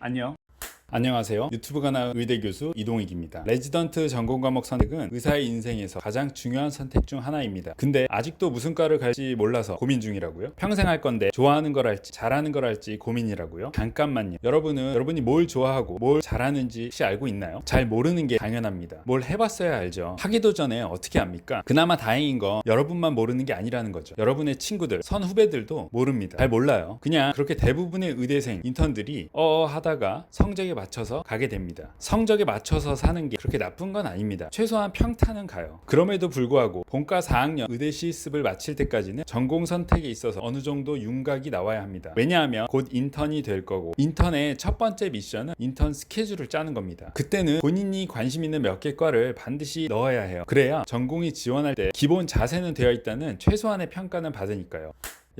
안녕. 안녕하세요. 유튜브 간화 의대 교수 이동익입니다. 레지던트 전공 과목 선택은 의사의 인생에서 가장 중요한 선택 중 하나입니다. 근데 아직도 무슨 과를 갈지 몰라서 고민 중이라고요? 평생 할 건데 좋아하는 걸 할지 잘하는 걸 할지 고민이라고요? 잠깐만요. 여러분은 여러분이 뭘 좋아하고 뭘 잘하는지 혹시 알고 있나요? 잘 모르는 게 당연합니다. 뭘 해봤어야 알죠. 하기도 전에 어떻게 합니까? 그나마 다행인 건 여러분만 모르는 게 아니라는 거죠. 여러분의 친구들, 선 후배들도 모릅니다. 잘 몰라요. 그냥 그렇게 대부분의 의대생, 인턴들이 어 하다가 성적에 맞춰서 가게 됩니다. 성적에 맞춰서 사는 게 그렇게 나쁜 건 아닙니다. 최소한 평타는 가요. 그럼에도 불구하고 본과 4학년 의대 실습을 마칠 때까지는 전공 선택에 있어서 어느 정도 윤곽이 나와야 합니다. 왜냐하면 곧 인턴이 될 거고 인턴의 첫 번째 미션은 인턴 스케줄을 짜는 겁니다. 그때는 본인이 관심 있는 몇 개 과를 반드시 넣어야 해요. 그래야 전공이 지원할 때 기본 자세는 되어 있다는 최소한의 평가는 받으니까요.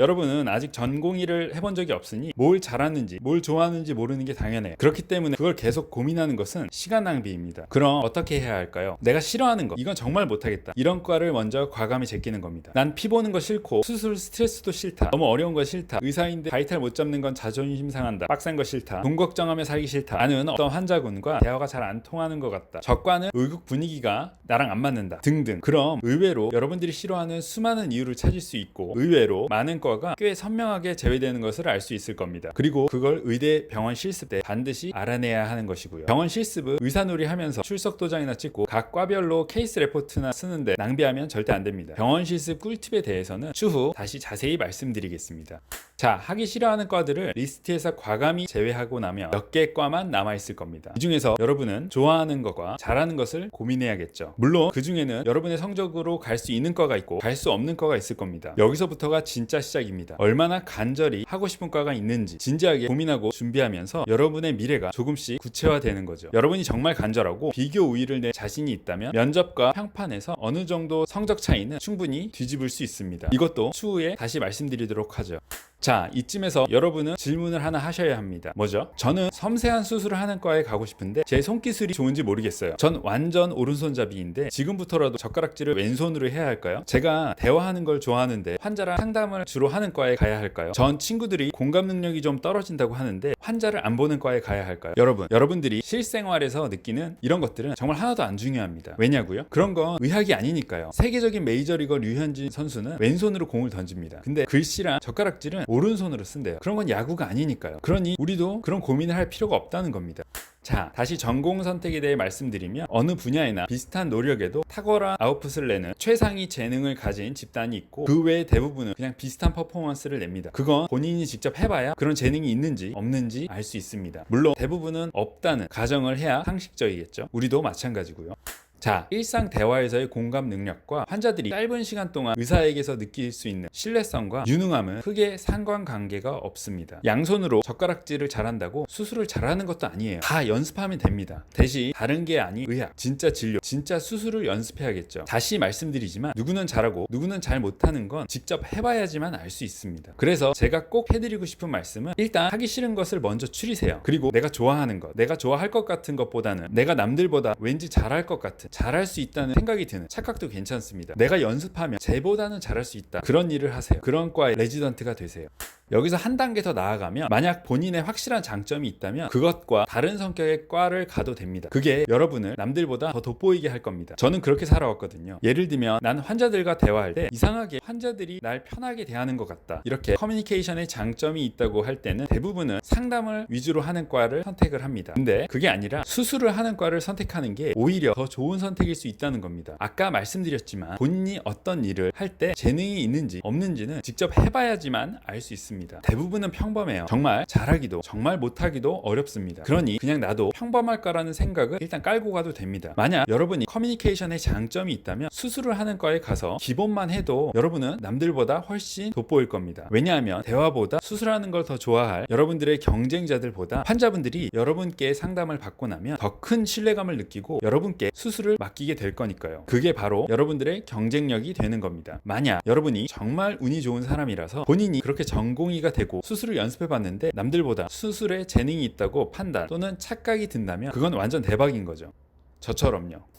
여러분은 아직 전공의를 해본 적이 없으니 뭘 잘하는지 뭘 좋아하는지 모르는 게 당연해요 그렇기 때문에 그걸 계속 고민하는 것은 시간 낭비입니다. 그럼 어떻게 해야 할까요? 내가 싫어하는 거 이건 정말 못하겠다. 이런 과를 먼저 과감히 제끼는 겁니다. 난 피 보는 거 싫고 수술 스트레스도 싫다. 너무 어려운 거 싫다. 의사인데 바이탈 못 잡는 건 자존심 상한다. 빡센 거 싫다. 돈 걱정하며 살기 싫다. 나는 어떤 환자군과 대화가 잘 안 통하는 것 같다. 적과는 의국 분위기가 나랑 안 맞는다. 등등. 그럼 의외로 여러분들이 싫어하는 수많은 이유를 찾을 수 있고 의외로 많은 과가 꽤 선명하게 제외되는 것을 알 수 있을 겁니다. 그리고 그걸 의대 병원 실습 때 반드시 알아내야 하는 것이고요. 병원 실습은 의사놀이 하면서 출석 도장이나 찍고 각 과별로 케이스 레포트나 쓰는데 낭비하면 절대 안 됩니다. 병원 실습 꿀팁에 대해서는 추후 다시 자세히 말씀드리겠습니다. 자, 하기 싫어하는 과들을 리스트에서 과감히 제외하고 나면 몇 개 과만 남아 있을 겁니다. 이 중에서 여러분은 좋아하는 것과 잘하는 것을 고민해야겠죠. 물론 그 중에는 여러분의 성적으로 갈 수 있는 과가 있고 갈 수 없는 과가 있을 겁니다. 여기서부터가 진짜 시작입니다. 얼마나 간절히 하고 싶은 과가 있는지 진지하게 고민하고 준비하면서 여러분의 미래가 조금씩 구체화되는 거죠. 여러분이 정말 간절하고 비교 우위를 낼 자신이 있다면 면접과 평판에서 어느 정도 성적 차이는 충분히 뒤집을 수 있습니다. 이것도 추후에 다시 말씀드리도록 하죠. 자, 이쯤에서 여러분은 질문을 하나 하셔야 합니다. 뭐죠? 저는 섬세한 수술을 하는 과에 가고 싶은데 제 손기술이 좋은지 모르겠어요. 전 완전 오른손잡이인데 지금부터라도 젓가락질을 왼손으로 해야 할까요? 제가 대화하는 걸 좋아하는데 환자랑 상담을 주로 하는 과에 가야 할까요? 전 친구들이 공감 능력이 좀 떨어진다고 하는데 환자를 안 보는 과에 가야 할까요? 여러분, 여러분들이 실생활에서 느끼는 이런 것들은 정말 하나도 안 중요합니다. 왜냐고요? 그런 건 의학이 아니니까요. 세계적인 메이저리거 류현진 선수는 왼손으로 공을 던집니다. 근데 글씨랑 젓가락질은 오른손으로 쓴대요. 그런 건 야구가 아니니까요. 그러니 우리도 그런 고민을 할 필요가 없다는 겁니다. 자, 다시 전공 선택에 대해 말씀드리면 어느 분야에나 비슷한 노력에도 탁월한 아웃풋을 내는 최상위 재능을 가진 집단이 있고 그 외에 대부분은 그냥 비슷한 퍼포먼스를 냅니다. 그건 본인이 직접 해봐야 그런 재능이 있는지 없는지 알 수 있습니다. 물론 대부분은 없다는 가정을 해야 상식적이겠죠. 우리도 마찬가지고요. 자, 일상 대화에서의 공감 능력과 환자들이 짧은 시간 동안 의사에게서 느낄 수 있는 신뢰성과 유능함은 크게 상관관계가 없습니다. 양손으로 젓가락질을 잘한다고 수술을 잘하는 것도 아니에요. 다 연습하면 됩니다. 대신 다른 게 아닌 의학, 진짜 진료, 진짜 수술을 연습해야겠죠. 다시 말씀드리지만 누구는 잘하고 누구는 잘 못하는 건 직접 해봐야지만 알 수 있습니다. 그래서 제가 꼭 해드리고 싶은 말씀은 일단 하기 싫은 것을 먼저 추리세요. 그리고 내가 좋아하는 것, 내가 좋아할 것 같은 것보다는 내가 남들보다 왠지 잘할 것 같은 잘할 수 있다는 생각이 드는 착각도 괜찮습니다. 내가 연습하면 쟤보다는 잘할 수 있다. 그런 일을 하세요. 그런 과의 레지던트가 되세요. 여기서 한 단계 더 나아가면 만약 본인의 확실한 장점이 있다면 그것과 다른 성격의 과를 가도 됩니다. 그게 여러분을 남들보다 더 돋보이게 할 겁니다. 저는 그렇게 살아왔거든요. 예를 들면 난 환자들과 대화할 때 이상하게 환자들이 날 편하게 대하는 것 같다. 이렇게 커뮤니케이션에 장점이 있다고 할 때는 대부분은 상담을 위주로 하는 과를 선택을 합니다. 근데 그게 아니라 수술을 하는 과를 선택하는 게 오히려 더 좋은 선택일 수 있다는 겁니다. 아까 말씀드렸지만 본인이 어떤 일을 할 때 재능이 있는지 없는지는 직접 해봐야지만 알 수 있습니다. 대부분은 평범해요. 정말 잘하기도 정말 못하기도 어렵습니다. 그러니 그냥 나도 평범할까라는 생각을 일단 깔고 가도 됩니다. 만약 여러분이 커뮤니케이션에 장점이 있다면 수술을 하는 과에 가서 기본만 해도 여러분은 남들보다 훨씬 돋보일 겁니다. 왜냐하면 대화보다 수술하는 걸 더 좋아할 여러분들의 경쟁자들보다 환자분들이 여러분께 상담을 받고 나면 더 큰 신뢰감을 느끼고 여러분께 수술을 맡기게 될 거니까요. 그게 바로 여러분들의 경쟁력이 되는 겁니다. 만약 여러분이 정말 운이 좋은 사람이라서 본인이 그렇게 전공의가 되고 수술을 연습해 봤는데 남들보다 수술에 재능이 있다고 판단 또는 착각이 든다면 그건 완전 대박인 거죠. 저처럼요.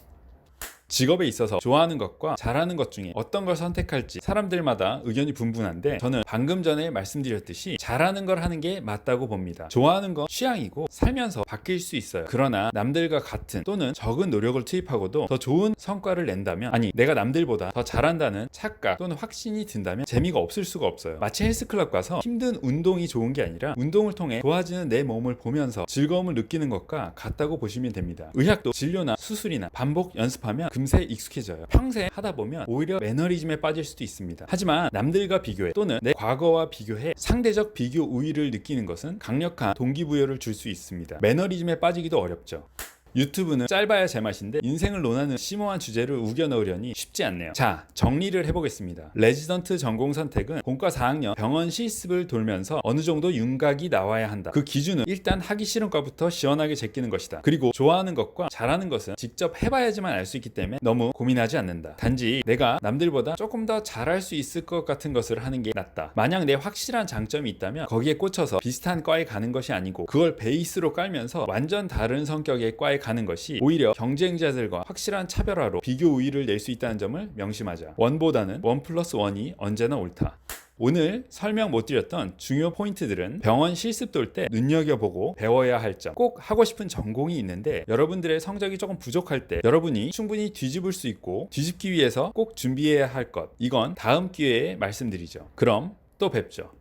직업에 있어서 좋아하는 것과 잘하는 것 중에 어떤 걸 선택할지 사람들마다 의견이 분분한데 저는 방금 전에 말씀드렸듯이 잘하는 걸 하는 게 맞다고 봅니다. 좋아하는 건 취향이고 살면서 바뀔 수 있어요. 그러나 남들과 같은 또는 적은 노력을 투입하고도 더 좋은 성과를 낸다면 아니 내가 남들보다 더 잘한다는 착각 또는 확신이 든다면 재미가 없을 수가 없어요. 마치 헬스클럽 가서 힘든 운동이 좋은 게 아니라 운동을 통해 좋아지는 내 몸을 보면서 즐거움을 느끼는 것과 같다고 보시면 됩니다. 의학도 진료나 수술이나 반복 연습하면 금세 익숙해져요. 평생 하다 보면 오히려 매너리즘에 빠질 수도 있습니다. 하지만 남들과 비교해 또는 내 과거와 비교해 상대적 비교 우위를 느끼는 것은 강력한 동기부여를 줄 수 있습니다. 매너리즘에 빠지기도 어렵죠. 유튜브는 짧아야 제맛인데 인생을 논하는 심오한 주제를 우겨 넣으려니 쉽지 않네요. 자, 정리를 해보겠습니다. 레지던트 전공 선택은 본과 4학년 병원 실습을 돌면서 어느 정도 윤곽이 나와야 한다. 그 기준은 일단 하기 싫은 과부터 시원하게 제끼는 것이다. 그리고 좋아하는 것과 잘하는 것은 직접 해봐야지만 알 수 있기 때문에 너무 고민하지 않는다. 단지 내가 남들보다 조금 더 잘할 수 있을 것 같은 것을 하는 게 낫다. 만약 내 확실한 장점이 있다면 거기에 꽂혀서 비슷한 과에 가는 것이 아니고 그걸 베이스로 깔면서 완전 다른 성격의 과에 가는 것이 오히려 경쟁자들과 확실한 차별화로 비교 우위를 낼 수 있다는 점을 명심하자. 원보다는 원 플러스 원이 언제나 옳다. 오늘 설명 못 드렸던 중요 포인트들은 병원 실습 돌 때 눈여겨보고 배워야 할 점, 꼭 하고 싶은 전공이 있는데 여러분들의 성적이 조금 부족할 때 여러분이 충분히 뒤집을 수 있고 뒤집기 위해서 꼭 준비해야 할 것, 이건 다음 기회에 말씀드리죠. 그럼 또 뵙죠.